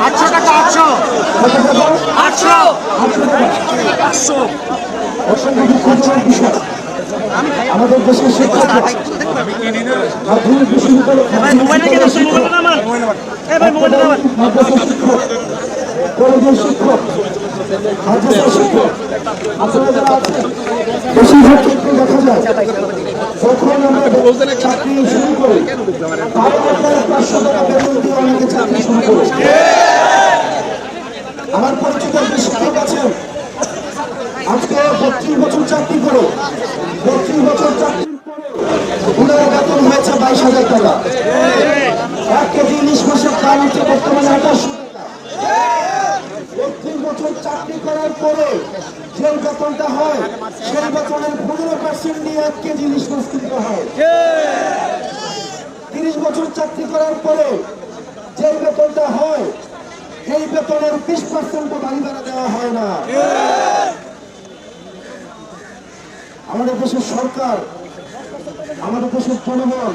আটশো টাকা আটশো আটশো আটশো অসংখ্য খরচার বিষয় আমাদের দেশের শিক্ষা মাধ্যমিক শিক্ষক যখন আমরা চাকরি শুরু করি। পাঁচশো টাকা বেতন দিয়ে অনেকে শুরু করি আমার পরিচিত শিক্ষক আছেন আজকে বত্রিশ বছর চাকরি করে। বত্রিশ বছর চাকরির পরে ওনার হয়েছে বাইশ হাজার টাকা। এক কেজি ইলিশ মাসের দাম হচ্ছে আঠাশশো বত্রিশ বছর করার যে বেতনটা হয়, সেই বেতনের পনেরো পার্সেন্ট নিয়ে এক কেজি ইলিশ মাছ হয়। তিরিশ বছর চাকরি করার পরে যে বেতনটা হয়, এই বেতনের বিশ পার্সেন্ট বাড়ি ভাড়া দেওয়া হয় না। আমাদের দেশের সরকার, আমাদের দেশের জনগণ,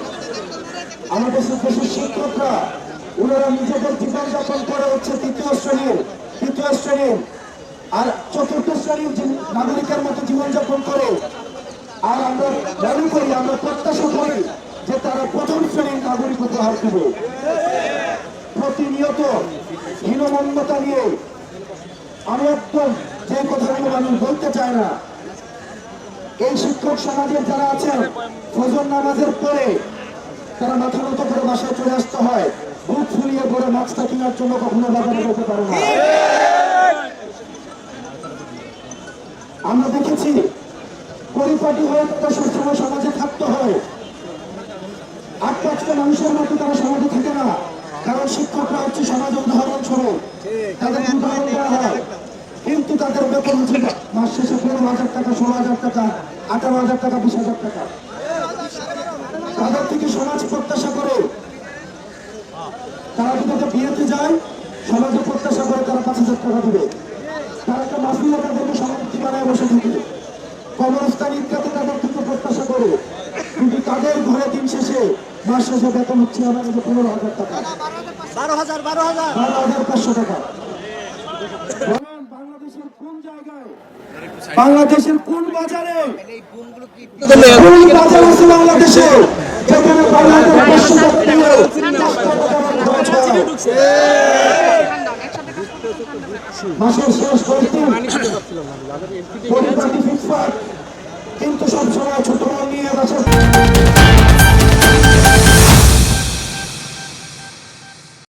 আমাদের দেশের দেশের শিক্ষকরা, ওনারা নিজেদের জীবন যাপন করে হচ্ছে তৃতীয় শ্রেণির তৃতীয় শ্রেণির আর চতুর্থ শ্রেণির নাগরিকের মতো জীবনযাপন করে, আর আমরা দাবি করি, আমরা প্রত্যাশা করি যে তারা প্রথম শ্রেণির নাগরিকত্ব হার দেবে। প্রতিনিয়ত হীনমন্যতা নিয়ে আমি একদম যে কথাগুলো মানুষ বলতে চায় না, এই শিক্ষক সমাজের যারা আছেন, ফজর নামাজের পরে তারা মাথা মতো করে বাসায় চলে আসতে হয়, বুক ফুলিয়ে পরে মাছটা কেনার জন্য কখনো বাজারে যেতে পারে না। আমরা দেখেছি পরিপাটি হয়ে তারা সবসময় সমাজে থাকতে হয়। আট পাঁচটা মানুষের মতো তারা সমাজে থাকে না। কারণ শিক্ষকরা হচ্ছে সমাজ উদাহরণ স্বরূপ। তাদের উদাহরণ দেওয়া হয়। কিন্তু তাদের বেতন হচ্ছে মাস শেষে পনেরো হাজার টাকা, ষোলো হাজার টাকা, আঠারো হাজার টাকা, বিশ হাজার টাকা। তাদের থেকে সমাজ প্রত্যাশা করে তারা যদি বিয়েতে যায়, সমাজে প্রত্যাশা করে তারা পাঁচ হাজার টাকা দিবে। তারা একটা তাদেরকে বানায় বসে থাকে। কবরস্থান ইত্যাদি তাদের থেকে প্রত্যাশা করে। কিন্তু তাদের ঘরে দিন শেষে মাস শেষে বেতন হচ্ছে আমার কাছে পনেরো হাজার টাকা। বারো হাজার বারো হাজার। বারো হাজার পাঁচশো টাকা। বাংলাদেশের কোন জায়গায়? বাংলাদেশের কোন বাজারে? কোন বাজার আছে বাংলাদেশে? যেখানে বাংলাদেশ পাঁচশো টাকা দিয়ে চারশো টাকা খরচ হয়। মাসের শেষ কিন্তু সবসময় ছোট